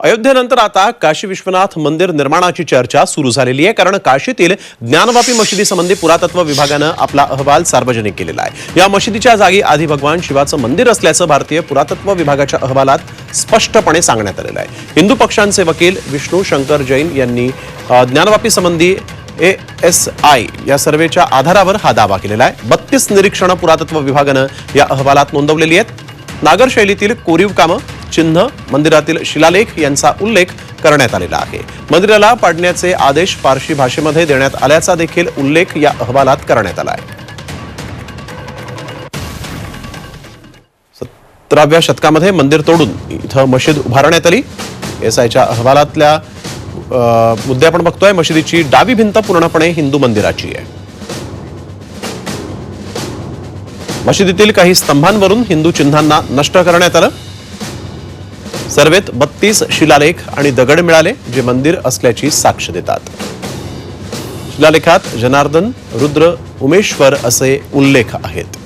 अयोध्येनंतर आता काशी विश्वनाथ मंदिर निर्माणाची चर्चा सुरू झालेली आहे कारण काशीतील ज्ञानवापी मशिदीसंबंधी पुरातत्व विभागानं आपला अहवाल सार्वजनिक केलेला आहे. या मशिदीच्या जागी आधी भगवान शिवाचं मंदिर असल्याचं भारतीय पुरातत्व विभागाच्या अहवालात स्पष्टपणे सांगण्यात आलेलं आहे. हिंदू पक्षांचे वकील विष्णू शंकर जैन यांनी ज्ञानवापी संबंधी ए एस आय या सर्वेच्या आधारावर हा दावा केलेला आहे. बत्तीस निरीक्षणं पुरातत्व विभागानं या अहवालात नोंदवलेली आहेत. नागर शैलीतील कोरीव कामं चिन्ह मंदिरातील शिलालेख यांचा उल्लेख करण्यात आलेला आहे. मंदिराला पाडण्याचे आदेश पारशी भाषेमध्ये देण्यात आल्याचा देखील उल्लेख या अहवालात करण्यात आला आहे. सतराव्या शतकामध्ये मंदिर तोडून इथं मशीद उभारण्यात आली. एस आयच्या अहवालातल्या मुद्दे आपण बघतोय. मशिदीची डावी भिंत पूर्णपणे हिंदू मंदिराची आहे. मशिदीतील काही स्तंभांवरून हिंदू चिन्हांना नष्ट करण्यात आलं. सर्वेत बत्तीस शिलालेख आणि दगड मिळाले जे मंदिर असल्याची साक्ष देतात. शिलालेखात जनार्दन रुद्र उमेश्वर असे उल्लेख आहेत.